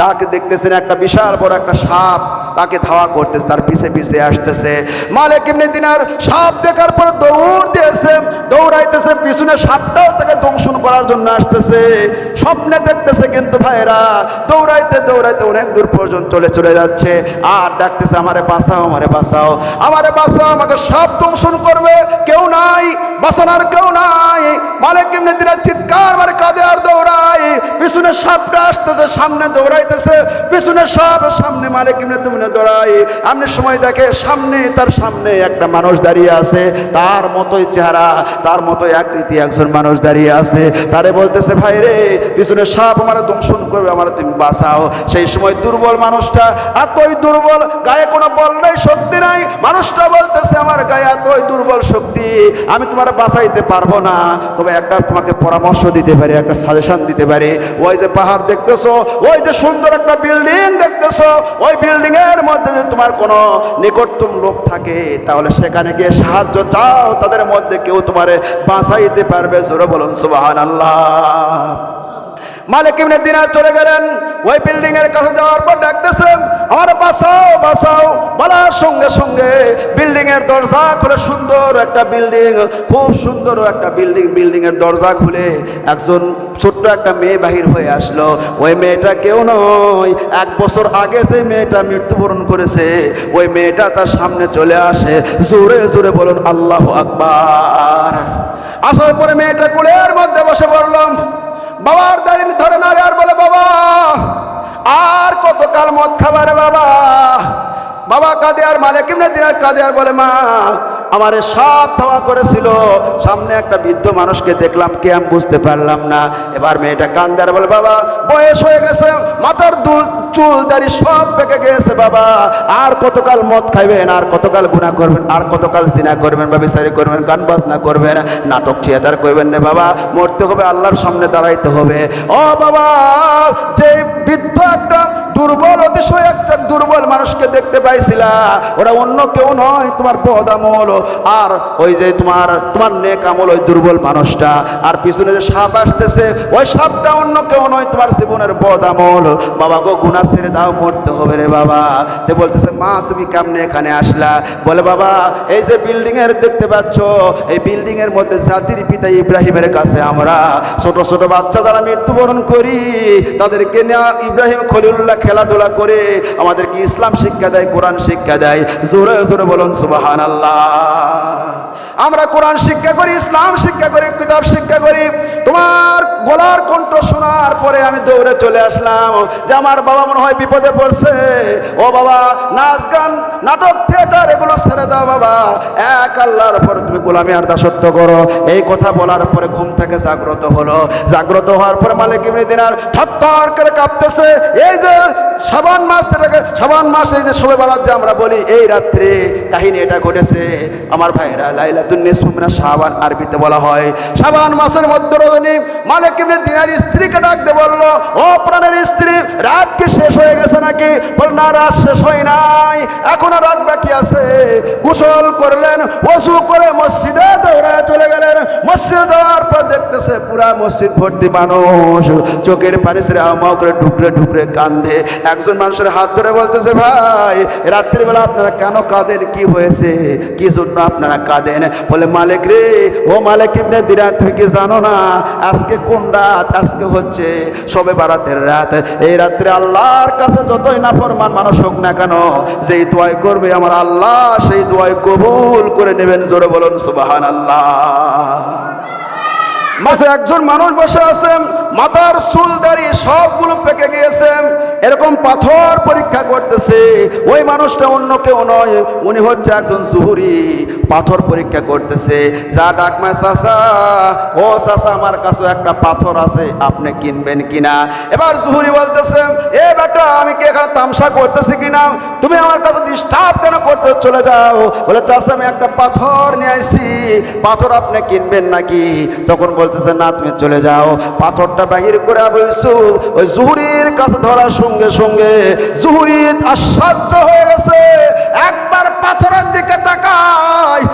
তাকে দেখতেছেন একটা বিশাল বড় একটা সাপ, তাকে ধাওয়া করতেছে, তার পিছে পিছে আসতেছে। মালিক এমনি দিনার সাপ দেখার পর দৌড় দিয়েছে, দৌড়াইতেছে, পিছনে সাপটাও তাকে দংশন করার জন্য আসতেছে। স্বপ্নে দেখতেছে কিন্তু ভাইরা দৌড়াইতে দৌড়াইতে অনেক দূর পর্যন্ত চলে চলে যাচ্ছে। আর ডাকতেছে, আমারে বাঁচাও আমারে বাঁচাও আমারে বাঁচাও, আমাকে সাপ দংশন করবে, কেউ নাই, বাঁচানোর কেউ নাই। মালিক এমনি দিনার চিৎকার মারে কাঁদে আর দৌড়াই পিছনে সাপটা আসতেছে, সামনে দৌড়াইতেছে পিছনে সাপ সামনে মালিক এমনি তুমি দৌড়াই। আপনি সময় দেখে সামনে, তার সামনে একটা মানুষ দাঁড়িয়ে আছে, তার মতোই চেহারা, তার মতোই আকৃতি একজন মানুষ দাঁড়িয়ে আছে। তারে বলতেছে, ভাই রে, পিছনে সাপ আমার দংশন করবে, আমার তুমি বাঁচাও। সেই সময় দুর্বল মানুষটা, এতই দুর্বল, গায়ে কোনো বল নাই, শক্তি নাই। মানুষটা বলতেছে, আমার গায়ে এতই দুর্বল শক্তি, আমি তোমার বাঁচাইতে পারব না। তবে একটা তোমাকে পরামর্শ দিতে পারি, একটা সাজেশন দিতে পারি। ওই যে পাহাড় দেখতেছো, ওই যে সুন্দর একটা বিল্ডিং দেখতেছো, ওই বিল্ডিং এর মধ্যে যদি তোমার কোনো নিকটতম লোক থাকে, তাহলে সেখানে গিয়ে সাহায্য চাও, তাদের মধ্যে কেউ তোমারে বাঁচাইতে পারবে। জোরে বলুন সুবাহান আল্লাহ মালিক ইবনে দিনার চলে গেলেন। ওই বিল্ডিং এর কাছে যাওয়ার পর ডাকতেছেন, আমার বাঁচাও বাঁচাও বলার সঙ্গে সঙ্গে বিল্ডিং এর দরজা খুলে, সুন্দর একটা বিল্ডিং খুব সুন্দর একটা বিল্ডিং বিল্ডিং এর দরজা খুলে একজন ছোট্ট একটা মেয়ে বাহির হয়ে আসলো। ওই মেয়েটা কেউ নয়, এক বছর আগে যে মেয়েটা মৃত্যুবরণ করেছে, ওই মেয়েটা তার সামনে চলে আসে। জোরে জোরে বলুন, আল্লাহ আকবার। আসার পরে মেয়েটা কুলের মধ্যে বসে বললাম বাবার দাঁড়িয়ে ধরে নারে আর বলে বাবা আর কতকাল মদ খাবার বাবা? বাবা কাঁদে আর মালিক ইমনে দিনার কাঁদে আর বলে, মা, আমারে সাপ ধাওয়া করেছিল। সামনে একটা বৃদ্ধ মানুষকে দেখলাম কে আমি বুঝতে পারলাম না। এবার মেয়েটা কান্দে আর বলে, বাবা, বয়স হয়ে গেছে, মাথার দুল, চুল, দাড়ি সব পেকে গেছে বাবা। আর কতকাল মদ খাইবেন, আর কতকাল গুণা করবেন, আর কতকাল জিনা করবেন বা বিচারি করবেন গান বাজনা করবেন, নাটক থিয়েটার করবেন না, বাবা। মরতে হবে, আল্লাহর সামনে দাঁড়াইতে হবে। ও বাবা, যে বৃদ্ধ একটা দুর্বল অতিশয় একটা দুর্বল মানুষকে দেখতে পাইছিলা। ওরা অন্য কেউ নয়, তোমার পদ আমল। আর ওই যে তোমার তোমার নেক আমল ওই দুর্বল মানুষটা। আর পিছনে যে সাপ আসতেছে, ওই সাপটা অন্য কেউ নয়, তোমার জীবনের পদ আমল। বাবা গো গুণা ছেড়ে দাও, মরতে হবে রে বাবা। তে বলতেছে, মা, তুমি কেমনে এখানে আসলা? বলে, বাবা, এই যে বিল্ডিং এর দেখতে পাচ্ছ, এই বিল্ডিং এর মধ্যে জাতির পিতা ইব্রাহিমের কাছে আমরা ছোট ছোট বাচ্চা যারা মৃত্যুবরণ করি, তাদেরকে নেওয়া ইব্রাহিম খলিলুল্লাহ খেলাধুলা করে আমাদেরকে ইসলাম শিক্ষা দেয়, কোরআন শিক্ষা দেয়। জোরে জোরে বলুন সুবাহান আল্লাহ আমরা কোরআন শিক্ষা করি, ইসলাম শিক্ষা করি, কিতাব শিক্ষা করি। তোমার গলার কণ্ঠ শোনার পরে আমি দৌড়ে চলে আসলাম যে আমার বাবা মনে হয় বিপদে পড়ছে। ও বাবা, নাচ গান, নাটক, থিয়েটার, এগুলো ছেড়ে দাও বাবা। এক আল্লাহর পরে তুমি গোলামি আর দাসত্ব করো। এই কথা বলার পরে ঘুম থেকে জাগ্রত হলো। জাগ্রত হওয়ার পরে মালিক ইবনে দিনার থরথর করে কাঁপতেছে। এই যে সাবান মাস যেটাকে সাবান মাস এই যে সবে বেলার যে আমরা বলি, এই রাত্রে কাহিনী এটা ঘটেছে। আমার ভাইরা লাইলাতুন নিসফুমিনা সাবান আরবিতে বলা হয়। সাবান মাসের মধ্যে রজনী মালিক ইবনে দিনার স্ত্রীকে ডাকতে বলল, ও প্রাণের স্ত্রী, রাত কি শেষ হয়ে গেছে নাকি? বল, না, রাত শেষ হয় নাই। এখনও রাত বাকি আছে। গোসল করলেন ওসু করে মসজিদে দৌড়ায় চলে গেলেন। মসজিদে যাওয়ার পর দেখতেছে পুরা মসজিদ ভর্তি মানুষ। চোখের পানি আমাও করে ঢুকরে ঢুকরে কান্দে। একজন মানুষের হাত ধরে বলতেছে, ভাই, রাত্রিবেলা আপনারা কেন কাঁদেন? কি হয়েছে? কি জন্য আপনারা কাঁদেন? বলে, মালিক রে, ও মালিক ইবনে দিরার, তুমি কি জানো না? আজকে কোন রাত? আজকে হচ্ছে সবে বারাতের রাত। এই রাত্রে আল্লাহর কাছে যতই নাফরমান মানুষ হোক না কেন, যেই দোয়াই করবে আমার আল্লাহ, সেই দোয়াই কবুল করে নেবেন। জোরে বলুন সুবাহান আল্লাহ মাঝে একজন মানুষ বসে আছেন, মাথার চুল, দাড়ি সবগুলো পেকে গিয়েছে। এরকম পাথর পরীক্ষা করতেছে। ওই মানুষটা অন্য কেউ নয়, উনি হচ্ছে একজন জুহুরি। পাথর পরীক্ষা করতেছে। যা ডাকমা চাষা ও চাষা আমার কাছে একটা পাথর আছে, আপনি কিনবেন কিনা? এবার জুহুরি বলতেছে, এ বেটা, আমি কি এখানে তামসা করতেছি কিনা? তুমি আমার কাছে ডিস্টার্ব চলে যাও। বলে চাষা আমি একটা পাথর নিয়ে আইছি। পাথর আপনি কিনবেন নাকি? তখন বলতেছে, না, তুমি চলে যাও। পাথরটা বাহির করে বলছো ওই জুহুরির কাছে ধরার সঙ্গে সঙ্গে জুহুরি আশ্চর্য হয়ে গেছে। একবার পাথরের দিকে তাকায়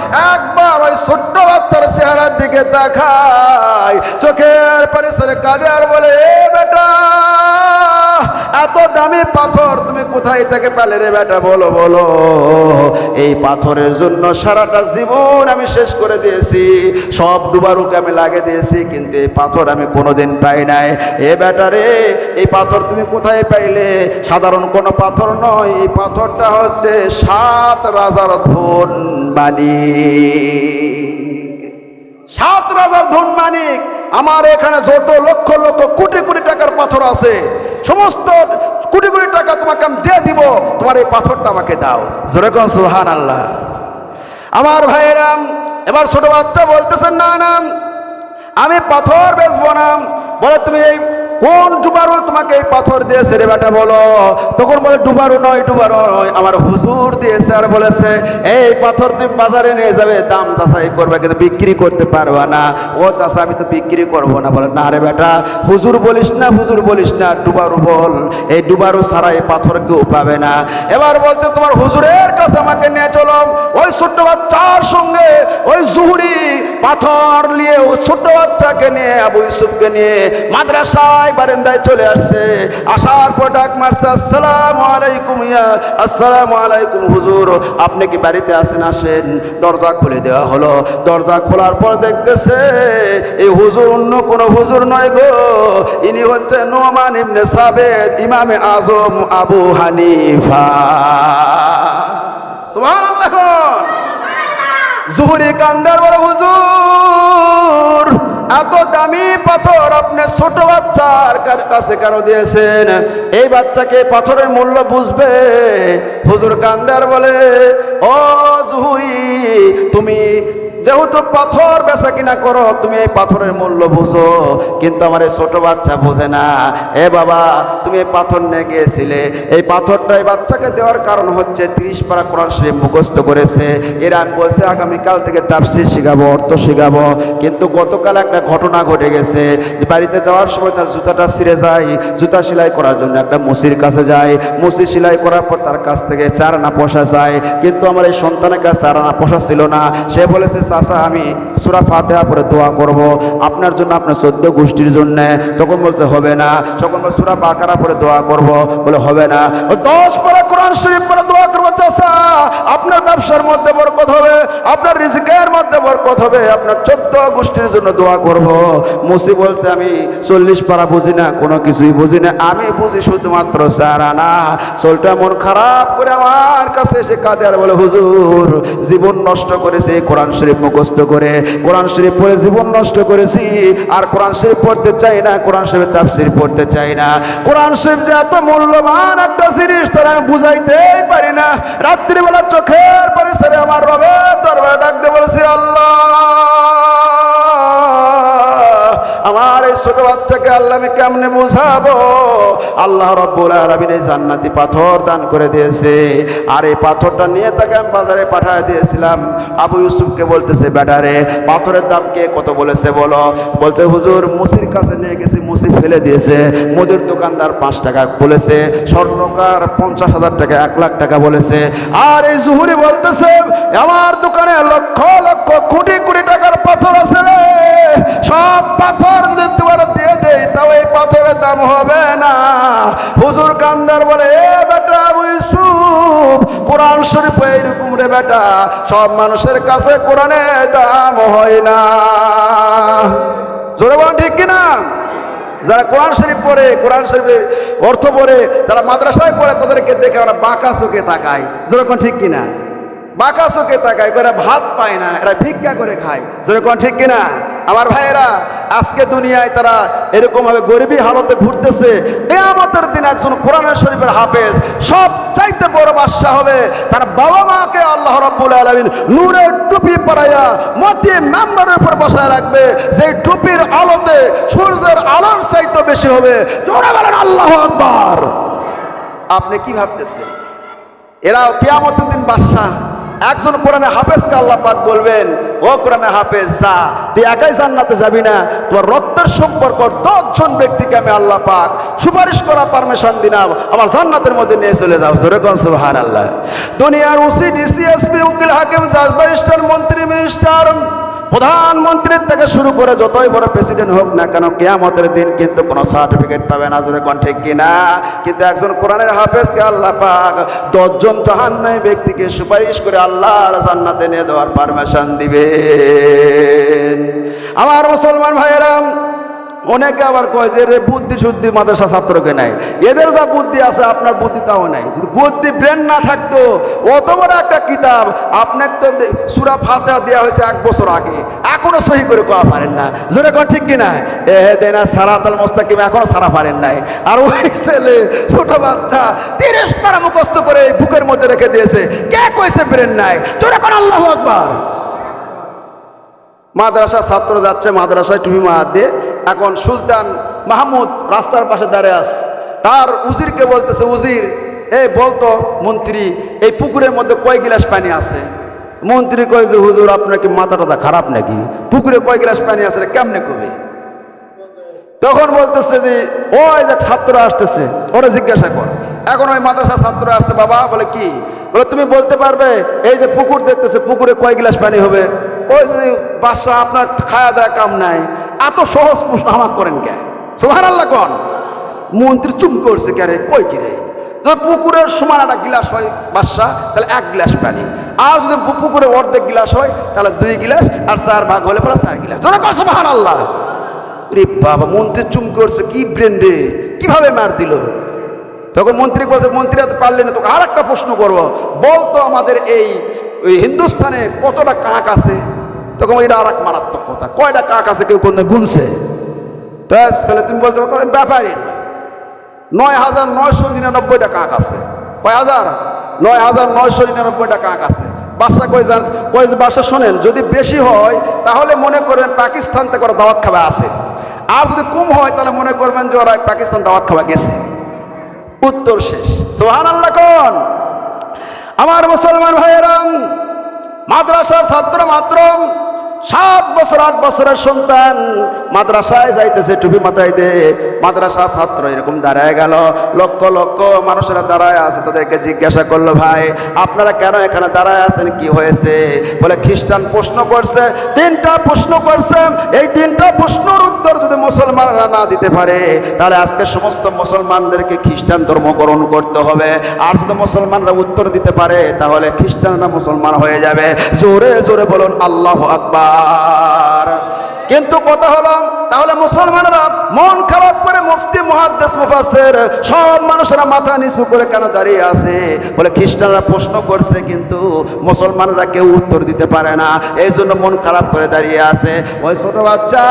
একবার ওই ছোট্ট বাচ্চার চেহারার দিকে তাকায়। চোখের পরিসরে কাঁদে আর বলে বেটা, এত দামি পাথর তুমি কোথায় থেকে পেলে রে বেটা? বলো বলো। এই পাথরের জন্য সারাটা জীবন আমি শেষ করে দিয়েছি। সব ডুবারুকে আমি লাগিয়ে দিয়েছি, কিন্তু এই পাথর আমি কোনোদিন পাই নাই। এ বেটা রে, এই পাথর তুমি কোথায় পাইলে? সাধারণ কোনো পাথর নয়। এই পাথরটা হচ্ছে সাত রাজার ধন মানি সাত রাজার ধন মানিক। আমার এখানে যত লক্ষ লক্ষ কোটি কোটি টাকার পাথর আছে, সমস্ত কোটি কোটি টাকা তোমাকে আমি দিয়ে দিব। তোমার এই পাথরটা আমাকে দাও। যেরকম সুহান আল্লাহ আমার ভাইয়েরাম এবার ছোট বাচ্চা বলতেছেন, না না, আমি পাথর বেচবো না। বলে, তুমি এই কোন ডুবারু তোমাকে এই পাথর দিয়েছে রে বেটা বলো? তখন বলে, ডুবারু নয় ডুবারু নয়। আমার হুজুর দিয়েছে আর বলেছে, এই পাথর তুমি বাজারে নিয়ে যাবে, দাম চাষাই করবে, কিন্তু বিক্রি করতে পারবা না। ও চাষা আমি তো বিক্রি করব না। বলে, না রে বেটা, হুজুর বলিস না, হুজুর বলিস না, ডুবারু বল। এই ডুবারু ছাড়া এই পাথর কেউ পাবে না। এবার বলতে, তোমার হুজুরের কাছে আমাকে নিয়ে চলো। ওই ছোট্ট বাচ্চার সঙ্গে ওই জুহুরি পাথর নিয়ে, ওই ছোট্ট বাচ্চাকে নিয়ে, আবু ইউসুফকে নিয়ে মাদ্রাসায় বারান্দায় চলে আসছে। আসার পর ডাক মারছে, আসসালামু আলাইকুম ইয়া, আসসালামু আলাইকুম হুজুর, আপনি কি বাড়িতে আসেন আসেন। দরজা খুলে দেওয়া হলো। দরজা খোলার পর দেখতেছে এই হুজুর, অন্য কোনো হুজুর নয় গো। ইনি হচ্ছে নোমান ইবনে সাবেদ ইমামে আজম আবু হানিফা। সুবহানাল্লাহ জুহুরি কান্দার বড় হুজুর। এত দামি পাথর আপনি ছোট বাচ্চার কার- কাছে কেন দিয়েছেন? এই বাচ্চাকে পাথরের মূল্য বুঝবে? হুজুর কান্দার বলে, ও জুহুরি, তুমি যেহেতু পাথর বেচা কিনা করো, তুমি এই পাথরের মূল্য বুঝো, কিন্তু আমার এই ছোট বাচ্চা বোঝে না। এ বাবা, তুমি এই পাথর নিয়ে গিয়েছিলে। এই পাথরটা এই বাচ্চাকে দেওয়ার কারণ হচ্ছে তিরিশ পারা কোরআন শরীফ মুখস্থ করেছে। এরা আমি বলছে, আগামীকাল থেকে তাফসির শিখাবো, অর্থ শিখাবো। কিন্তু গতকাল একটা ঘটনা ঘটে গেছে। যে বাড়িতে যাওয়ার সময় তার জুতাটা ছিঁড়ে যায়। জুতা সেলাই করার জন্য একটা মুসির কাছে যায়। মুসি সেলাই করার পর তার কাছ থেকে চার আনা পয়সা যায় কিন্তু আমার এই সন্তানের কাছে চার আনা পয়সা ছিল না। সে বলেছে চাচা, আমি সুরা ফাতেহা পরে দোয়া করব। আপনার জন্য আপনার সদ্য গোষ্ঠীর জন্য। তখন বলছে, হবে না। তখন বলে সুরা বাকারা পরে দোয়া করব। বলে, হবে না। দশ পরে কোরআন শরীফ পরে দোয়া করব, চাচা। আপনার ব্যবসার মধ্যে বরকত হবে, আপনার রিজিকের মধ্যে বরকত হবে, আপনার চোদ্দ গোষ্ঠীর জন্য দোয়া করব। মুসি বলছে, আমি চল্লিশ পারা বুঝি না, কোনো কিছুই বুঝি না। আমি বুঝি শুধুমাত্র চার আনা চোলটা মন খারাপ করে আমার কাছে এসে কাঁদে আর বলে, হুজুর, জীবন নষ্ট করেছে কোরআন শরীফ মুখস্থ করে কোরআন শরীফ পড়ে জীবন নষ্ট করেছি, আর কোরআন শরীফ পড়তে চাই না, কোরআন শরীফের তাফসির পড়তে চাই না। কোরআন শরীফ যে এত মূল্যবান একটা জিনিস, তার আমি বুঝাইতেই পারি না। রাত্রিবেলা চোখের পরে আমার রবে দরবারে ডাকতে বলেছি, আল্লাহ! আমার এই ছোট বাচ্চাকে আল্লাহ আমি কেমনে বুঝাবো? আল্লাহ রব্বুল আলমিন এই জান্নাতি পাথর দান করে দিয়েছে। আর এই পাথরটা নিয়ে তাকে আমি বাজারে পাঠিয়ে দিয়েছিলাম। আবু ইউসুফকে বলতেছে ব্যাটারে পাথরের দাম কে কত বলেছে বলো? বলছে, হুজুর, মুসির কাছে নিয়ে গেছি, মুসি ফেলে দিয়েছে। মুদির দোকানদার পাঁচ টাকা বলেছে, স্বর্ণকার পঞ্চাশ হাজার টাকা, এক লাখ টাকা বলেছে। আর এই জুহুরি বলতেছে, আমার দোকানে লক্ষ লক্ষ কোটি কোটি টাকার পাথর আছে রে। সব পাথর যদি তোমার দিয়ে দেই, তাও এই পাথরের দাম হবে না। হুজুর কান্দার বলে, এ বেটা ইউসুফ, কোরআন শরীফ এইরকম রে বেটা, সব মানুষের কাছে কোরআনের দাম হয় না। জোরে বলেন ঠিক কিনা? যারা কোরআন শরীফ পড়ে, কোরআন শরীফের অর্থ পড়ে তারা মাদ্রাসায় পড়ে, তাদেরকে দেখে আমরা বাঁকা চোখে তাকায়। যেরকম ঠিক কিনা? বাঁকা চোখে তাকায় করে ভাত পায় না, এরা ভিক্ষা করে খায়। যেরকম ঠিক কিনা? আমার ভাইয়েরা, আজকে দুনিয়ায় তারা এরকম ভাবে গরিবী হালতে ঘুরতেছে, কেয়ামতের দিন একজন কোরআনের শরীফের হাফেজ সব চাইতে বড় বাদশা হবে তার বাবা মাকে আল্লাহ রাব্বুল আলামিন নূরের টুপি পরাইয়া মতি মেম্বারের উপর বসায় রাখবে, যেই টুপির আলোতে সূর্যের আলোর চাইতে বেশি হবে। জোরে বলেন, আল্লাহ আকবার! আপনি কি ভাবতেছেন? এরা কেয়ামতের দিন বাদশাহ, একজন কোরআনে হাফেজকে আল্লাহ পাক বলবেন ও কোরআনে হাফেজ, যা তুই একাই জান্নাতে যাবি না, তোমার রক্তের সম্পর্ক দশজন ব্যক্তিকে আমি আল্লাহ পাক সুপারিশ করা পারমিশন দিলাম, আমার জান্নাতের মধ্যে নিয়ে চলে যাও যেরকম সুহান আল্লাহ দুনিয়ার উসি ডিসি, এসপি, উকিল, হাকিম জাজ ব্যারিস্টার মন্ত্রী, মিনিস্টার প্রধানমন্ত্রীর থেকে শুরু করে যতই বড় প্রেসিডেন্ট হোক না কেন, কেয়ামতের দিন কিন্তু কোনো সার্টিফিকেট পাবে না, জোরে কোন ঠিক কিনা? কিন্তু একজন কোরআনের হাফেজকে আল্লাহ পাক দশজন জাহান্নামী ব্যক্তিকে সুপারিশ করে আল্লাহর জান্নাতে নিয়ে যাওয়ার পারমিশন দিবে আমার মুসলমান ভাইয়েরাম অনেকে আবার কয় যে, রে, বুদ্ধি শুদ্ধি মাদ্রাসা ছাত্রকে নাই। এদের যা বুদ্ধি আছে, আপনার বুদ্ধি তাও নাই। যদি বুদ্ধি ব্রেন না থাকতো, অত বড় একটা কিতাব, আপনাকে তো সুরা ফাতে দেওয়া হয়েছে এক বছর আগে। এখনও সহি করে কোয়া পারেন না। জোরে কয় ঠিক কিনা? এ দেনা সারাতাল মোস্তাকিম, এখনও সারা পারেন নাই। আর ওই ছেলে, ছোট বাচ্চা, তিরিশ পারা মুখস্থ করে বুকের মধ্যে রেখে দিয়েছে। কে কইছে ব্রেন নাই? জোরে কোন আল্লাহ আকবার। মাদ্রাসা ছাত্র যাচ্ছে মাদ্রাসায় টুপি মাহাত এখন সুলতান মাহমুদ রাস্তার পাশে দাঁড়িয়ে আস। তার উজিরকে বলতেছে, উজির এই বলতো মন্ত্রী, এই পুকুরের মধ্যে কয় গিলাস পানি আছে? মন্ত্রী কয় যে, হুজুর, আপনার কি মাথাটা খারাপ নাকি? পুকুরে কয় গিলাস পানি আছে কেমনে কবে? তখন বলতেছে যে, ওই যে ছাত্র আসতেছে, ওরা জিজ্ঞাসা কর। এখন ওই মাদ্রাসা ছাত্র আসছে, বাবা, বলে, কি? বলে, তুমি বলতে পারবে, এই যে পুকুর দেখতেছে, পুকুরে কয় গিলাস পানি হবে? ওই যে বাসা আপনার খায়া দেয় কাম নাই। এত সহজ প্রশ্ন আমার করেন কে? সোহান আল্লাহ কন। মন্ত্রী চুপ করছে কে রে? কই কি রে? যদি পুকুরের সমান একটা গিলাস হয় বাসা তাহলে এক গিলাস পানি। আর যদি পুকুরে অর্ধেক গিলাস হয়, তাহলে দুই গিলাস, আর চার ভাগ হলে পরে চার গিলাস। জোরে কর সোহান আল্লাহ রে বাবা, মন্ত্রী চুম করছে, কি ব্রেন রে? কীভাবে মার দিল? তখন মন্ত্রী বলছে মন্ত্রী এত পারলেন না তোকে আর একটা প্রশ্ন করব। বলতো আমাদের এই হিন্দুস্থানে কতটা কাক আছে? তখন এটা আর এক মারাত্মক কথা। কয়টা কাক আছে কেউ কোনো গুনছে? তাহলে তুমি বলতে পারো ব্যাপারই। নয় হাজার নয়শো নিরানব্বইটা কাক আছে। কয় হাজার? নয় হাজার নয়শো নিরানব্বইটা কাক আছে। বাসা কই যান কই বাসা শোনেন, যদি বেশি হয়, তাহলে মনে করেন পাকিস্তান থেকে ওরা দাওয়াত খাওয়া আছে। আর যদি কম হয়, তাহলে মনে করবেন যে ওরা পাকিস্তান দাওয়াত খাওয়া গেছে। উত্তর শেষ। সোহান আল্লাহ কন? আমার মুসলমান ভাইয়েরাম, মাদ্রাসার ছাত্র মাত্র সাত বছর, আট বছরের সন্তান মাদ্রাসায় যাইতেছে, টুপি মাথায় দে মাদ্রাসা ছাত্র এরকম দাঁড়ায় গেল। লক্ষ লক্ষ মানুষেরা দাঁড়ায় আছে, তাদেরকে জিজ্ঞাসা করল, ভাই, আপনারা কেন এখানে দাঁড়ায় আছেন? কি হয়েছে? বলে, খ্রিস্টান প্রশ্ন করছে, তিনটা প্রশ্ন করছে। এই তিনটা প্রশ্নের উত্তর যদি মুসলমানরা না দিতে পারে, তাহলে আজকে সমস্ত মুসলমানদেরকে খ্রিস্টান ধর্ম গ্রহণ করতে হবে। আর যদি মুসলমানরা উত্তর দিতে পারে, তাহলে খ্রিস্টানরা মুসলমান হয়ে যাবে। জোরে জোরে বলুন, আল্লাহ আকবার। আর কিন্তু কথা হলো, তাহলে মুসলমানরা মন খারাপ করে মুফতি, মুহাদ্দেস, মুফাসসির সব মানুষেরা মাথা নিচু করে কেন দাঁড়িয়ে আছে? বলে খ্রিস্টানরা প্রশ্ন করছে, কিন্তু মুসলমানরা কেউ উত্তর দিতে পারে না। এই জন্য মন খারাপ করে দাঁড়িয়ে আছে। ওই ছোট বাচ্চা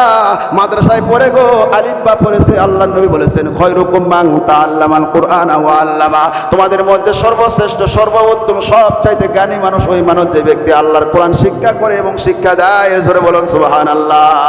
মাদ্রাসায় পড়ে গো আলিফবা পড়েছে, আল্লাহ নবী বলেছেন, খয়রুকুম মান তাআল্লামাল কুরআন ওয়া আল্লামা। তোমাদের মধ্যে সর্বশ্রেষ্ঠ, সর্বোত্তম, সবচাইতে জ্ঞানী মানুষ ওই মানুষ যে ব্যক্তি আল্লাহর কোরআন শিক্ষা করে এবং শিক্ষা দেয় জোরে বলুন সুবহানাল্লাহ।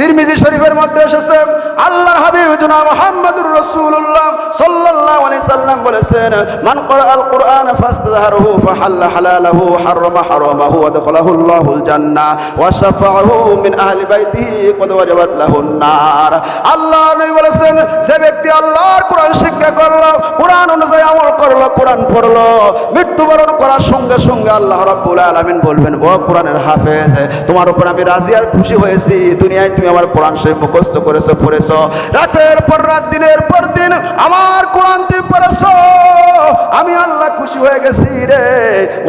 তিরমিজি শরীফের মধ্যে এসেছে, আল্লাহর হাবিব জনাব মুহাম্মদুর রাসূলুল্লাহ সাল্লাল্লাহু আলাইহি সাল্লাম বলেছেন, মান ক্বরাআল কুরআন ফাস্তাযহারহু ফাহাল্লা হালালাহু হারামা হারামাহু ওয়া দাখালাহু আল্লাহুল জান্নাহ ওয়া শাফাআহু মিন আহলি বাইতিহি ক্বাদ ওয়াজাবাত লাহুন নার। আল্লাহ নবী বলেছেন, যে ব্যক্তি আল্লাহর কোরআন শিক্ষা করল, কোরআন অনুযায়ী আমল করল, কোরআন পড়ল, মৃত্যুবরণ করার সঙ্গে সঙ্গে আল্লাহ রাব্বুল আলামিন বলবেন, ও কোরআনের হাফেজ, তোমার উপর আমি রাজি আর খুশি হয়েছি, দুনিয়ায় তুমি আমার কোরআন শরীফ মুখস্থ করেছ, পড়েছো। রাতের পর রাত, দিনের পর দিন আমার কোরআন তুমি পড়েছো। আমি আল্লাহ খুশি হয়ে গেছি রে।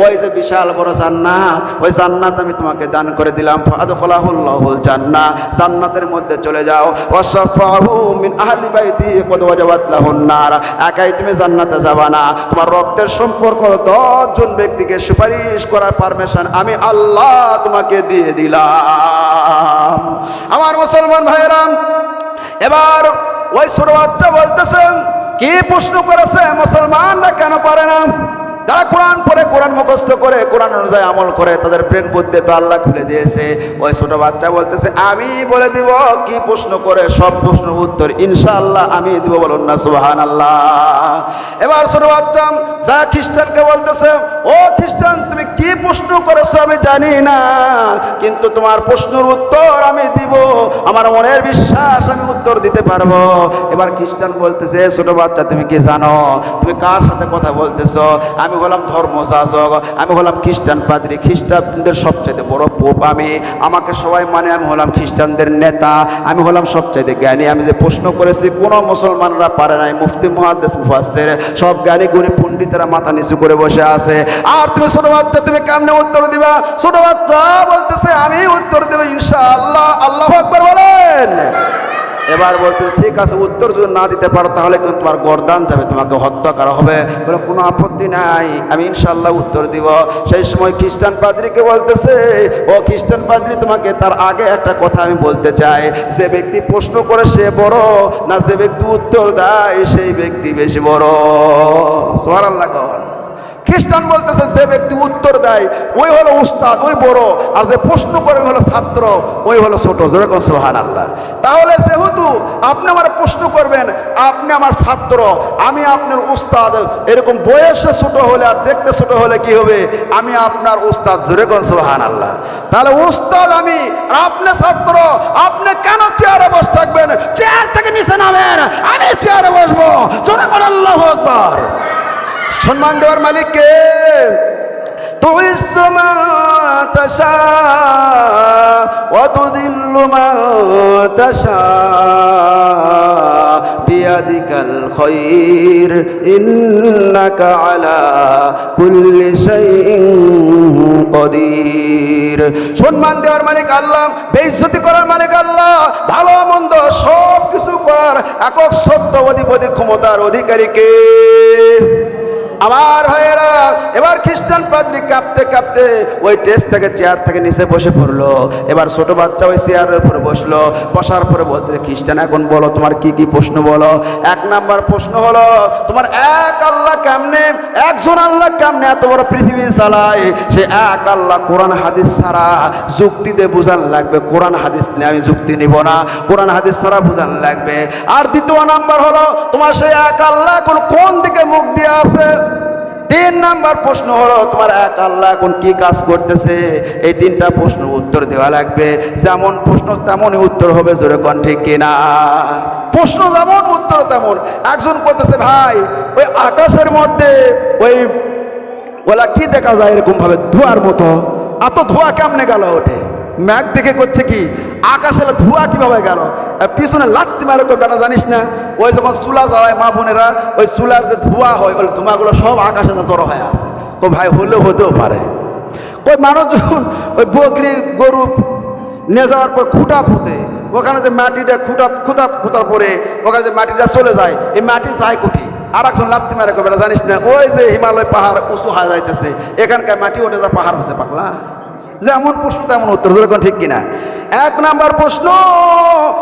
ওই যে বিশাল বড় জান্নাত, ওই জান্নাত আমি তোমাকে দান করে দিলাম। ফাদখলাহুল্লাহুল জান্নাহ, জান্নাতের মধ্যে চলে যাও। ওয়াশাফাহু মিন আহলি বাইতি কদ ওয়াজাবাত লাহুন নার। একাই তুমি জান্নাতে যাবা না। তোমার রক্তের সম্পর্ক দশজন ব্যক্তিকে সুপারিশ করার পারমিশন আমি আল্লাহ তোমাকে দিয়ে দিলাম। আমার মুসলমান ভাইরা এবার ওই ছোট বাচ্চা বলতেছেন কি প্রশ্ন করেছে মুসলমানরা কেন পারে না? যারা কোরআন পড়ে, কোরআন মুখস্থ করে, কোরআন অনুযায়ী আমল করে, তাদের প্রেম বুদ্ধি তো আল্লাহ খুলে দিয়েছে। ওই ছোট বাচ্চা বলতেছে, আমি বলে দিব কি প্রশ্ন করে? সব প্রশ্ন উত্তর ইনশাআল্লাহ আমি দিব বলুন না সুবাহান আল্লাহ এবার ছোট বাচ্চা, যা খ্রিস্টানকে বলতেছে, ও খ্রিস্টান, তুমি কি প্রশ্ন করেছ আমি জানি না, কিন্তু তোমার প্রশ্নের উত্তর আমি দিব। আমার মনের বিশ্বাস আমি উত্তর দিতে পারব। এবার খ্রিস্টান বলতেছে ছোট বাচ্চা, তুমি কি জানো? তুমি কার সাথে কথা বলতেছো? আমি আমি হলাম ধর্মযাজক, আমি হলাম খ্রিস্টান পাদ্রী, খ্রিস্টানদের সবচাইতে বড় পোপ আমি। আমাকে সবাই মানে আমি হলাম খ্রিস্টানদের নেতা, আমি হলাম সবচাইতে জ্ঞানী। আমি যে প্রশ্ন করেছি, কোনো মুসলমানরা পারে নাই। মুফতি মহাদেশ মুফাসের সব জ্ঞানী, গুণী পণ্ডিতেরা মাথা নিচু করে বসে আছে। আর তুমি ছোট বাচ্চা, তুমি কেমনে উত্তর দিবা? ছোট বাচ্চা বলতেছে, আমি উত্তর দেবো ইনশাআল্লাহ। আল্লাহ আকবার বলেন। এবার বলতে, ঠিক আছে, উত্তর যদি না দিতে পারো, তাহলে কিন্তু তোমার গরদান যাবে, তোমাকে হত্যা করা হবে। বলে, কোনো আপত্তি নাই, আমি ইনশাল্লাহ উত্তর দিব। সেই সময় খ্রিস্টান পাদ্রীকে বলতেছে, ও খ্রিস্টান পাদ্রী, তোমাকে তার আগে একটা কথা আমি বলতে চাই। যে ব্যক্তি প্রশ্ন করে সে বড়, না যে ব্যক্তি উত্তর দেয়, সেই ব্যক্তি বেশি বড়। সোহার আল্লাহ খ্রিস্টান বলতেছে, যে ব্যক্তি উত্তর দেয়, ওই হলো উস্তাদ, ওই বড়। আর যে প্রশ্ন করে হলো ছাত্র, ওই হলো ছোট। যেরকম সোহান আল্লাহ তাহলে যেহেতু আপনি আমার প্রশ্ন করবেন, আপনি আমার ছাত্র, আমি আপনার উস্তাদ, এরকম বয়সে ছোট হলে আর দেখতে ছোট হলে কি হবে? আমি আপনার উস্তাদ যেরকম সোহান আল্লাহ তাহলে উস্তাদ আমি আপনি ছাত্র, আপনি কেন চেয়ারে বসে থাকবেন? চেয়ার থেকে নিচে নামেন, আমি চেয়ারে বসবো। যেরকম আল্লাহ আকবার। সম্মান দেওয়ার মালিককে تعز من تشاء وتذل من تشاء بيدك الخير إنك على كل شيء قدير সম্মান দেওয়ার মালিক আল্লাহ বেইজ্জতি করার মালিক আল্লাহ ভালো মন্দ সব কিছু করার একক সত্য অধিপতি ক্ষমতার অধিকারীকে আমার ভাইয়েরা, এবার খ্রিস্টান পাদ্রি কাঁপতে কাঁপতে ওই টেস্ট থেকে চেয়ার থেকে নিচে বসে পড়ল। এবার ছোট বাচ্চা ওই চেয়ারের উপরে বসল। বসার পরে বলতে খ্রিস্টান, এখন বলো তোমার কি কি প্রশ্ন বলো? এক নাম্বার প্রশ্ন হলো, তোমার এক আল্লাহ কেমনে, একজন আল্লাহ কেমনে এত বড় পৃথিবী চালায়? সে এক আল্লাহ কোরআন, হাদিস ছাড়া যুক্তি দিয়ে বোঝান লাগবে। কোরআন, হাদিস নিয়ে আমি যুক্তি নিব না। কোরআন, হাদিস ছাড়া বোঝান লাগবে। আর দ্বিতীয় নাম্বার হলো, তোমার সেই এক আল্লাহ কোন কোন দিকে মুখ দিয়ে আছে? তিন নাম্বার প্রশ্ন হলো, তোমার এক আল্লাহ এখন কি কাজ করতেছে? এই তিনটা প্রশ্ন উত্তর দেওয়া লাগবে। যেমন প্রশ্ন তেমনই উত্তর হবে, জোরে কন ঠিক কিনা? প্রশ্ন যেমন উত্তর তেমন। একজন করতেছে ভাই, ওই আকাশের মধ্যে ওই ওলা কি দেখা যায় এরকম ভাবে? ধোয়ার মতো। এত ধোয়া কেমনে গেল ওঠে? ম্যাগ দেখে করছে কি? আকাশে ধোঁয়া কীভাবে গেল? পিছনে লাত্তি মারে কই বেটা জানিস না, ওই যখন চুলা জ্বালায় মা বোনেরা, ওই চুলার যে ধোঁয়া হয়, ওই ধোঁয়াগুলো সব আকাশে জড়ো হয়ে আছে। ও ভাই, হলেও হতেও পারে। ওই মানুষ যখন ওই বকরি, গরু নিয়ে যাওয়ার পর খুঁটা পুঁতে ওখানে যে মাটিটা খুঁটা খুঁটা খুঁতার পরে ওখানে যে মাটিটা চলে যায়, এই মাটি যায় কুটি। আর একজন লাত্তি মারে কবে জানিস না, ওই যে হিমালয় পাহাড় উঁচু হয়ে যাইতেছে, এখানকার মাটি ওঠে যা পাহাড় হচ্ছে পাগলা। যেমন প্রশ্ন তেমন উত্তর যেরকম ঠিক কিনা? এক নাম্বার প্রশ্ন,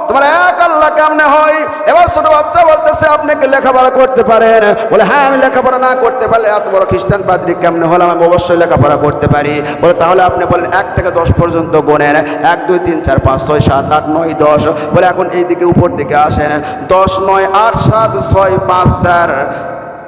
তোমার এক আল্লাহ কেমনে হয়? এবার ছোট বাচ্চা বলতেছে, আপনি কি লেখাপড়া করতে পারেন? বলে হ্যাঁ আমি লেখাপড়া না করতে পারলে এত বড় খ্রিস্টান পাদ্রী কেমনে হলাম? আমি অবশ্যই লেখাপড়া করতে পারি। বলে, তাহলে আপনি বলেন, এক থেকে দশ পর্যন্ত গোনেন এক, দুই, তিন, চার, পাঁচ, ছয়, সাত, আট, নয়, দশ। বলে, এখন এই দিকে উপর দিকে আসেন। দশ, নয়, আট, সাত, ছয়, পাঁচ, চার।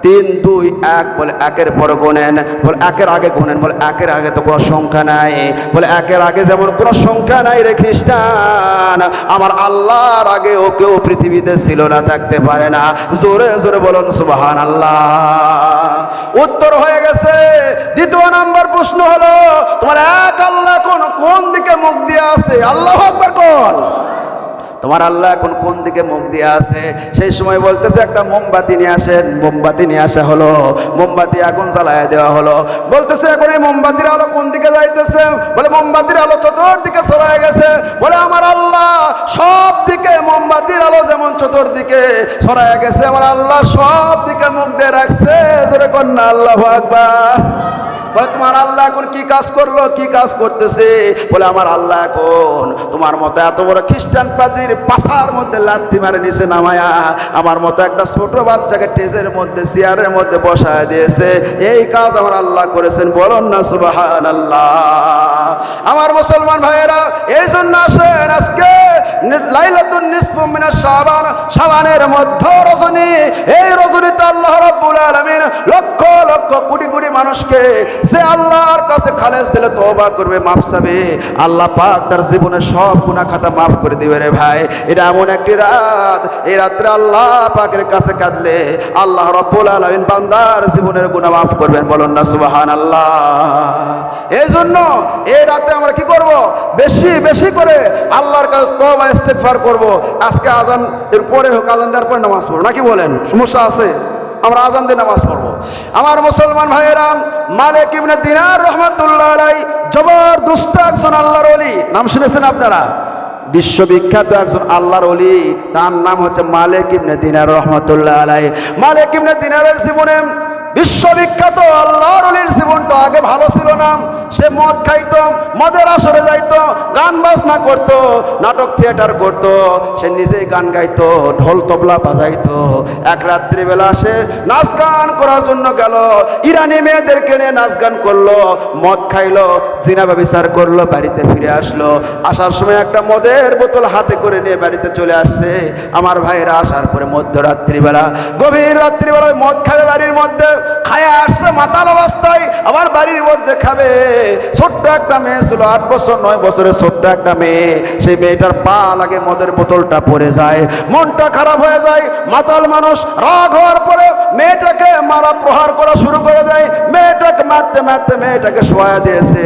তিন, দুই, এক, বলে একের পর গোনেন, বলে একের আগে গোনেন, বলে একের আগে তো কোনো সংখ্যা নাই, বলে একের আগে যেমন কোনো সংখ্যা নাই রে খ্রিস্টান, আমার আল্লাহর আগে ও কেউ পৃথিবীতে ছিল না, থাকতে পারে না। জোরে জোরে বলুন সুবাহান আল্লাহ উত্তর হয়ে গেছে। দ্বিতীয় নাম্বার প্রশ্ন হলো, তোমার এক আল্লাহ কোন কোন দিকে মুখ দিয়ে আছে? আল্লাহ আকবার কোন? তোমার আল্লাহ এখন কোন দিকে মুখ দিয়ে আছে? সেই সময় বলতেছে, একটা মোমবাতি নিয়ে আসেন। মোমবাতি নিয়ে আসা হলো। মোমবাতি আগুন জ্বালায় দেওয়া হলো। বলতেছে, এখন এই মোমবাতির আলো কোন দিকে যাইতেছে? বলে, মোমবাতির আলো চতুর্দিকে ছড়ায় গেছে। বলে, আমার আল্লাহ সব দিকে মোমবাতির আলো যেমন চতুর্দিকে ছড়ায় গেছে, আমার আল্লাহ সব দিকে মুখ দিয়ে রাখছে। জোরে কন্যা, আল্লাহ আকবার। বলে, তোমার আল্লাহ এখন কি কাজ করল? কি কাজ করতেছে? বলে, আমার আল্লাহ এখন তোমার মতো এত বড় খ্রিস্টান পাতির পাশার মধ্যে লাত্তি মারে নিচে নামায়া, আমার মতো একটা ছোট বাচ্চাকে টেজের মধ্যে, চেয়ারের মধ্যে বসায় দিয়েছে। এই কাজ আমার আল্লাহ করেছেন, বলুন না সুবাহান আল্লাহ আমার মুসলমান ভাইয়েরা, এই জন্য আসেন আজকে লাইলাতুন নিসফু মিনাশ শাবান, শাবানের মধ্য রজনী। এই রজনীতে আল্লাহ রাব্বুল আলামিন লক্ষ লক্ষ কোটি কোটি মানুষকে যে আল্লাহর কাছে খালেজ দিলে তওবা করবে, মাফ চাবে। আল্লাহ পাক তার জীবনের সব গুনাহ খাতা মাফ করে দিবে রে ভাই। এটা এমন একটি রাত, এই রাত্রে আল্লাহ পাকের কাছে কাঁদলে আল্লাহ রব্বুল আলামিন বান্দার জীবনের গুনাহ মাফ করবেন। বলুন না সুবাহান আল্লাহ এই জন্য এই রাতে আমরা কি করব? বেশি বেশি করে আল্লাহর কাছে তওবা, ইস্তেগফার করব। আজকে আজান এর পরে হোক আজান দেওয়ার পরে নামাজ পড়ব। নাকি বলেন? সমস্যা আছে? আমরা আজান দিয়ে নামাজ পড়ব। আমার মুসলমান ভাইয়েরাম, মালিক ইবনে দিনার রহমাতুল্লাহ আলাই জবরদস্ত একজন আল্লাহর অলি নাম শুনেছেন আপনারা? বিশ্ববিখ্যাত একজন আল্লাহর অলি তার নাম হচ্ছে মালিক ইবনে দিনার রহমতুল্লাহ আলাই। মালিক ইবনে দিনারের জীবনে বিশ্ববিখ্যাত আল্লাহর অলির জীবনটা আগে ভালো ছিল না। সে মদ খাইতো, মদের আসরে যাইতো, গান বাজনা করতো, নাটক থিয়েটার করতো, সে নিজেই গান গাইতো, ঢোল তবলা বাজাইতো। এক রাত্রিবেলা সে নাচ গান করার জন্য গেল, ইরানি মেয়েদেরকে নিয়ে নাচ গান করল, মদ খাইলো, জিনা ব্যবচার করল, বাড়িতে ফিরে আসলো। আসার সময় একটা মদের বোতল হাতে করে নিয়ে বাড়িতে চলে আসছে। আমার ভাইরা আসার পরে মধ্যরাত্রিবেলা, গভীর রাত্রিবেলায় মদ খাবে বাড়ির মধ্যে, খায়া আসছে মাতাল অবস্থায়, আবার বাড়ির মধ্যে খাবে। ছোট্ট একটা মেয়ে ছিল, আট বছর, নয় বছরের ছোট্ট একটা মেয়ে। সেই মেয়েটার পা লাগে মদের বোতলটা পড়ে যায়। মনটা খারাপ হয়ে যায়, মাতাল মানুষ রাগ হওয়ার পরে মেয়েটাকে মারা প্রহার করা শুরু করে দেয়। মেয়েটাকে মারতে মারতে মেয়েটাকে শোয়া দিয়েছে।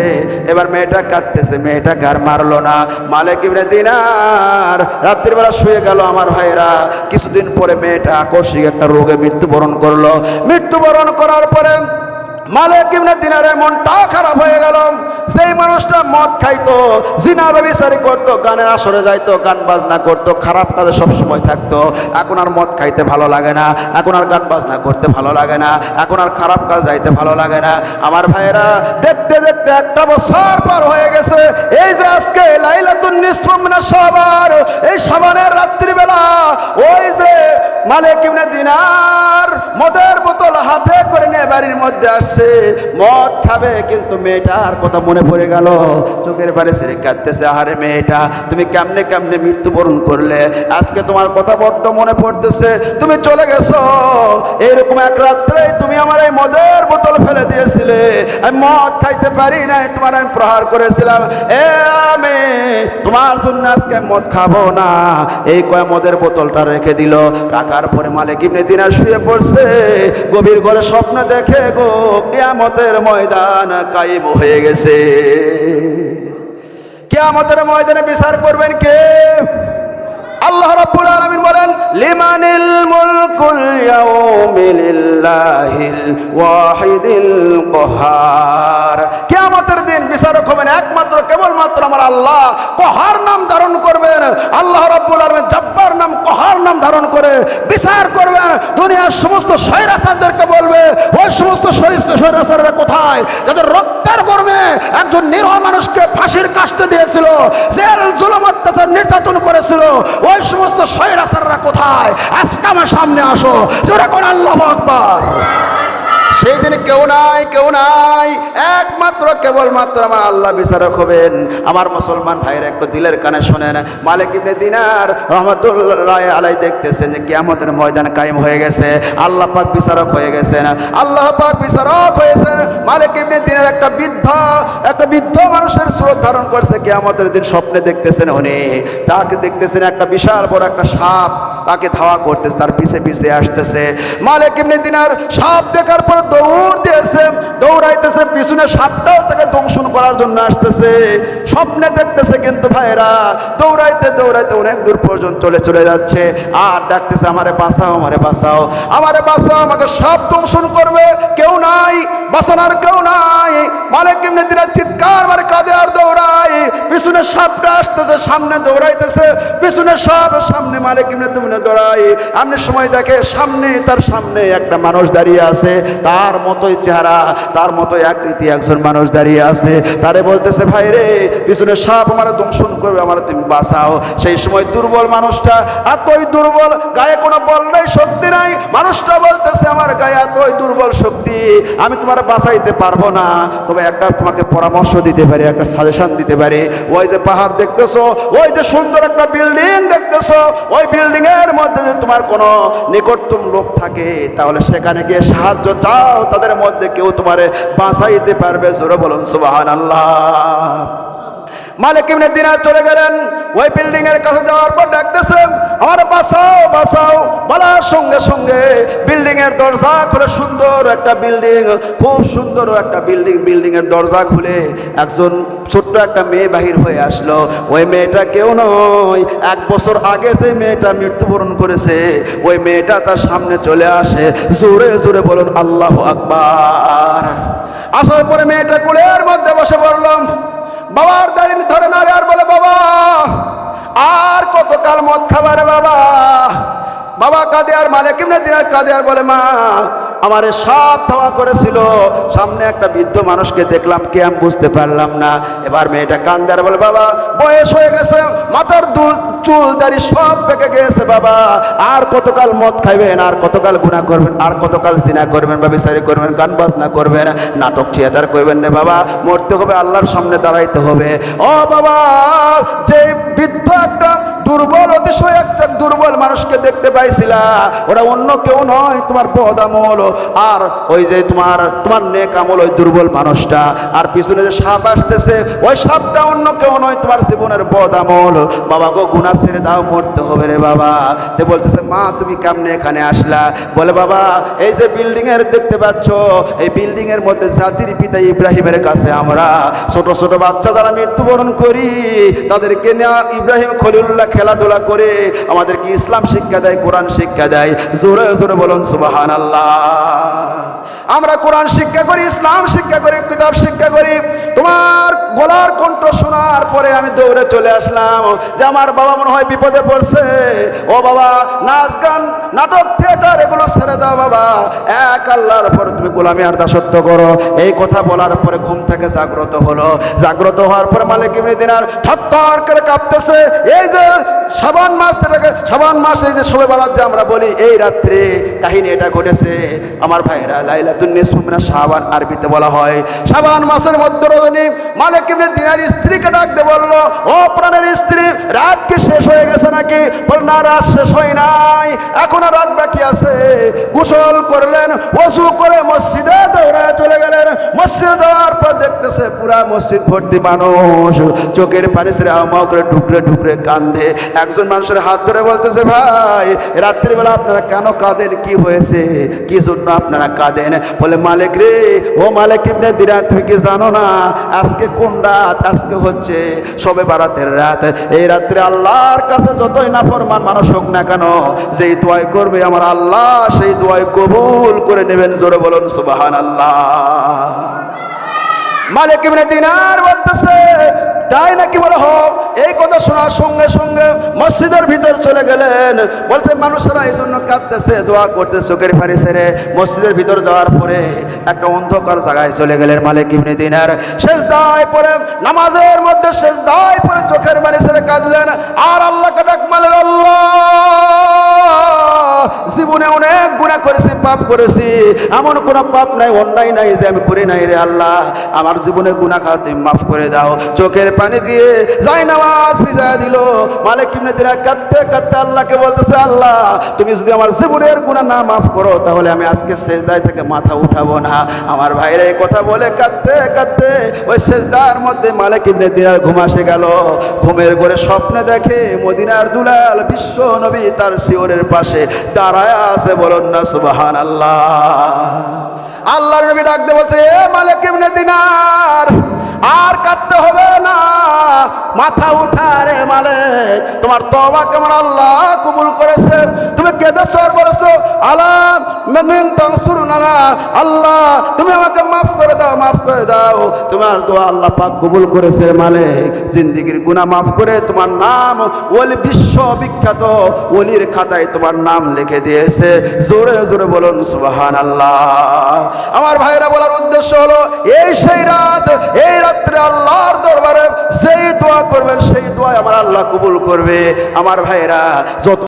এবার মেয়েটা কাঁদতেছে, মেয়েটা গার মারলো না। মালিক ইবনে দিনার রাত্রিবেলা শুয়ে গেল আমার ভাইরা কিছুদিন পরে মেয়েটা আকস্মিক একটা রোগে মৃত্যুবরণ করল। মৃত্যুবরণ করার পরে মালিক ইবনে দিনারের মনটা খারাপ হয়ে গেল। সেই মানুষটা মদ খাইতো, জিনা ব্যবিচারি করতো, গানের আসরে যাইতো, গান বাজনা করতো, খারাপ কাজে সব থাকতো। এখন আর মদ খাইতে ভালো লাগে না, এখন আর গান বাজনা করতে ভালো লাগে না, এখন আর খারাপ কাজ যাইতে ভালো লাগে না। আমার ভাইয়েরা, দেখতে দেখতে একটা বছর পার হয়ে গেছে। এই যে আজকে লাইলাতুন নিসফ মিনাশ শাবান, এই শাবানের রাত্রিবেলা ওই যে মালিক ইবনে দিনার মদের বোতল হাতে করে নিয়ে বাড়ির মধ্যে আসছে। মদ খাবে, কিন্তু মেয়েটার কথা মনে পড়ে গেল। চোখের পারে সেরে কাঁদতেছে, আহারে মেয়েটা, তুমি কেমনে কেমনে মৃত্যুবরণ করলে? আজকে তোমার কথা বড্ড মনে পড়তেছে, তুমি চলে গেছো। এইরকম এক রাত্রে তুমি আমার এই মদের বোতল ফেলে দিয়েছিলে। আমি মদ খাইতে পারি নাই, তোমার আমি প্রহার করেছিলাম। এ আমি, তোমার জন্য আজকে মদ খাব না। এই কয় মদের বোতলটা রেখে দিল। রাখার পরে মালিক ইবনে দিনা শুয়ে পড়ছে। গভীর ঘরে স্বপ্ন দেখে গো কিয়ামতের ময়দান কায়েম হয়ে গেছে। কেয়ামতের ময়দানে বিচার করবেন কে? আল্লাহ রাব্বুল আলামিন বলেন, লিমানিল মুলকুল ইয়াউমি লিল্লাহিল ওয়াহিদিল কহার। কিয়ামতের দিন বিচারক হবেন একমাত্র, কেবলমাত্র আমার আল্লাহ। কহার নাম ধারণ করবেন। আল্লাহ রাব্বুল আলামিন জব্বার নাম, কহার নাম ধারণ করে বিচার করবেন। দুনিয়ার সমস্ত স্বৈরাচারদেরকে বলবে ওই সমস্ত স্বৈরাচাররা কোথায়? যাদের রক্তের গর্মে একজন নিরহ মানুষকে ফাঁসির কাষ্টে দিয়েছিল, জেল, জুলুম, অত্যাচার, নির্যাতন করেছিল ওই সমস্ত সৈরাসাররা কোথায়? আজকে আমার সামনে আসো। জোরে কোন আল্লাহ আকবার। সেই দিন কেউ নাই কেউ নাই। একমাত্র, কেবলমাত্র আমার আল্লাহ বিচারক হবেন। আমার মুসলমান ভাইয়ের একটু দিলের কানে শোনেন। মালিক ইবনে দিনার রহমতুল্লাহ আলাই দেখতেছেন যে কিয়ামতের ময়দান কায়েম হয়ে গেছে। আল্লাহ পাক বিচারক হয়ে গেছেন। আল্লাহ পাক বিচারক হয়েছেন। মালিক ইবনে দিনার একটা বৃদ্ধ একটা বৃদ্ধ মানুষের স্রোত ধারণ করছে কিয়ামতের দিন স্বপ্নে দেখতেছেন উনি। তাকে দেখতেছেন একটা বিশাল বড় একটা সাপ। তাকে ধাওয়া করতেছে, তার পিছে পিছে আসতেছে। মালিক ইবনে দিনার সাপ দেখার পর দৌড় দৌড়াইতেছে, পিছনে সাপটাও তাকে দংশন করার জন্য আসতেছে। স্বপ্নে দেখতেছে কিন্তু ভাইরা দৌড়াইতে দৌড়াইতে অনেক দূর পর্যন্ত চলে চলে যাচ্ছে। আর ডাকতেছে, আমারে বাঁচাও আমারে বাঁচাও আমারে বাঁচাও, আমাকে সাপ দংশন করবে, কেউ নাই, বাঁচানোর কেউ নাই। মালিক ইবনে দিনার চিৎকার মারে কাঁদে, আর দৌড়াই। পিছনে সাপটা আসতেছে, সামনে দৌড়াইতেছে, পিছনে সাপ, সামনে মালিক ইবনে তুমনে দৌড়াই আপনি সময় দেখে সামনে, তার সামনে একটা মানুষ দাঁড়িয়ে আছে, তার মতোই চেহারা, তার মতোই আকৃতি একজন মানুষ দাঁড়িয়ে আছে। তারে বলতেছে, ভাই রে, পিছনে সাপ আমার দংশন করবে, আমার তুমি বাঁচাও। সেই সময় দুর্বল মানুষটা, এতই দুর্বল, গায়ে কোনো বল নাই, শক্তি নাই। মানুষটা বলতেছে, আমার গায়ে এতই দুর্বল শক্তি, আমি তোমার বাঁচাইতে পারব না। তবে একটা তোমাকে পরামর্শ দিতে পারি, একটা সাজেশন দিতে পারি। ওই যে পাহাড় দেখতেছো, ওই যে সুন্দর একটা বিল্ডিং দেখতেছো, ওই বিল্ডিং এর মধ্যে যদি তোমার কোনো নিকটতম লোক থাকে, তাহলে সেখানে গিয়ে সাহায্য চাও। তাদের মধ্যে কেউ তোমারে বাঁচাইতে পারবে। জোরে বলুন সুবাহান আল্লাহ মালিক ইবনে দিনার চলে গেলেন। ওই বিল্ডিং এর কাছে যাওয়ার পর ডাকতেছেন, আমার বাসাও বাসাও, বলার সঙ্গে সঙ্গে বিল্ডিং এর দরজা খুলে, সুন্দর একটা বিল্ডিং খুব সুন্দর একটা বিল্ডিং বিল্ডিং এর দরজা খুলে একজন ছোট্ট একটা মেয়ে বাহির হয়ে আসলো। ওই মেয়েটা কেউ নয়, এক বছর আগে যে মেয়েটা মৃত্যুবরণ করেছে, ওই মেয়েটা তার সামনে চলে আসে, জোরে জোরে বলুন, আল্লাহ আকবার। আসার পরে মেয়েটা কুলের মধ্যে বসে পড়লাম বাবার দাঁড়িয়ে ধরে নারে আর বলে বাবা আর কতকাল মদ খাবারে বাবা? বাবা কাঁদে আর মালিক ইবনে দিনার কাঁদে আর বলে, মা, আমারে সাপ ধাওয়া করেছিল। সামনে একটা বৃদ্ধ মানুষকে দেখলাম, কে আমি বুঝতে পারলাম না। এবার মেয়েটা কান্দে আর বলে, বাবা, বয়স হয়ে গেছে, মাথার দুল, চুল, দাড়ি সব পেকে গেছে বাবা। আর কতকাল মদ খাইবেন, আর কতকাল গুণা করবেন, আর কতকাল জিনা করবেন বা বিচারি করবেন গান বাজনা করবেন, নাটক থিয়েটার করবেন না, বাবা। মরতে হবে, আল্লাহর সামনে দাঁড়াইতে হবে। ও বাবা, যে বৃদ্ধ একটা দুর্বল অতিশয় একটা দুর্বল মানুষকে দেখতে পাইছিলা। ওরা অন্য কেউ নয়, তোমার বদ আমল। আর ওই যে তোমার তোমার নেক আমল ওই দুর্বল মানুষটা। আর পিছনে যে সাপ আসতেছে, ওই সাপটা অন্য কেউ নয়, তোমার জীবনের বদ আমল। বাবা গো গুণা ছেড়ে দাও, মরতে হবে রে বাবা। তে বলতেছে, মা, তুমি কেমনে এখানে আসলা? বলে, বাবা, এই যে বিল্ডিং এর দেখতে পাচ্ছ, এই বিল্ডিং এর মধ্যে জাতির পিতা ইব্রাহিমের কাছে আমরা ছোট ছোট বাচ্চা যারা মৃত্যুবরণ করি, তাদেরকে নেওয়া ইব্রাহিম খলিলুল্লাহ খেলাধুলা করে আমাদেরকে ইসলাম শিক্ষা দেয়, কোরআন শিক্ষা দেয়। জোরে জোরে বলুন সুবাহান আমরা কোরআন শিক্ষা করি, ইসলাম শিক্ষা করি, কিতাব শিক্ষা করি। তোমার গলার কণ্ঠ শোনার পরে আমি দৌড়ে চলে আসলাম যে আমার বাবা মনে হয় বিপদে পড়ছে। ও বাবা, নাচ গান নাটক থিয়েটার এগুলো ছেড়ে দাও বাবা। এক আল্লাহর পরে তুমি গোলামি আর দাসত্ব করো। এই কথা বলার পরে ঘুম থেকে জাগ্রত হলো। জাগ্রত হওয়ার পরে মালিক ইবনে দিনার থত্তর করে কাঁপতেছে। এই যে সাবান মাস যেটাকে সাবান মাস এই যে সবে বেলার যে আমরা বলি, এই রাত্রে কাহিনী এটা ঘটেছে। আমার ভাইরা লাইলাতুন নিসফুমিনা সাবান আরবিতে বলা হয়। সাবান মাসের মধ্যে রজনী মালিক ইবনে দিনার স্ত্রীকে ডাকতে বলল, ও প্রাণের স্ত্রী, রাত কি শেষ হয়ে গেছে নাকি? বল, না, রাত শেষ হয় নাই। এখনও রাত বাকি আছে। গোসল করলেন ওযু করে মসজিদে দৌড়ায় চলে গেলেন। মসজিদে যাওয়ার পর দেখতেছে পুরা মসজিদ ভর্তি মানুষ। চোখের পানি ছেড়ে আমা করে ঢুকরে ঢুকরে কান্দে। একজন মানুষের হাত ধরে বলতেছে, ভাই, রাত্রিবেলা আপনারা কেন কাঁদেন? কি হয়েছে? কি জন্য আপনারা কাঁদেন? বলে, মালিক রে, ও মালিক ইবনে দিরার, তুমি কি জানো না? আজকে কোন রাত? আজকে হচ্ছে সবে বারাতের রাত। এই রাত্রে আল্লাহর কাছে যতই নাফরমান মানুষ হোক না কেন, যেই দোয়াই করবে আমার আল্লাহ, সেই দোয়াই কবুল করে নেবেন। জোরে বলুন সুবাহান আল্লাহ মালিক ইবনে দিনার বলতেছে তাই নাকি বলে হোক এই কথা শোনার সঙ্গে সঙ্গে মসজিদের ভিতর চলে গেলেন। বলতে মানুষেরা এই জন্য কাঁদতেছে, দোয়া করতে চোখের পানি ছেড়ে। মসজিদের ভিতর যাওয়ার পরে একটা অন্ধকার জায়গায় চলে গেলেন মালিক ইবনে দিনার। শেষ দায় পরে, নামাজের মধ্যে শেষ দায় পরে চোখের পানি ছেড়ে কাঁদলেন। আর আল্লাহকে ডাক মালের আল্লাহ! জীবনে অনেক গুণা করেছি, পাপ করেছি। এমন কোনো পাপ নাই, অন্যায় নাই যে আমি করি নাই রে আল্লাহ। আমার জীবনের গুণা খাতে মাফ করে দাও। চোখের পানি দিয়ে যাই নামাজ ভিজায় দিল। মালিক ইবনে দিনা কাঁদতে কাঁদতে আল্লাহকে বলতেছে, আল্লাহ, তুমি যদি আমার জীবনের গুণা না মাফ করো, তাহলে আমি আজকে শেষদায় থেকে মাথা উঠাবো না। আমার ভাইরা এই কথা বলে কাঁদতে কাঁদতে ওই শেষদার মধ্যে মালিক ইবনে দিনার ঘুম আসে গেল। ঘুমের ঘরে স্বপ্নে দেখে মদিনার দুলাল বিশ্ব নবী তার শিওরের পাশে দাঁড়ায় আছে বলুন না সুবাহান আল্লাহ আল্লাহর নবী ডাকতে বলছে, এ মালিক ইবনে দিনার, আর কাঁদতে হবে না। মাথা উঠা রে মালিক, তোমার তবা কেমন আল্লাহ কবুল করেছে? তুমি কেঁদেছো আর বলেছ আলাম, মেমিন তানসুরুনা আল্লাহ, তুমি আমাকে মাফ করে দাও, মাফ করে দাও। তোমার দোয়া আল্লাহ পাক কবুল করেছে মালিক। জিন্দিগির গুনাহ মাফ করে তোমার নাম ওলি বিশ্ব বিখ্যাত ওলির খাতায় তোমার নাম লিখে দিয়েছে। জোরে জোরে বলুন সুবাহান আল্লাহ আমার ভাইরা বলার উদ্দেশ্য হলো, এই সেই রাত, এই রাত্রে আল্লাহর দরবারে যেই দোয়া করবেন সেই দোয়া আমার আল্লাহ কবুল করবে। আমার ভাইরা যত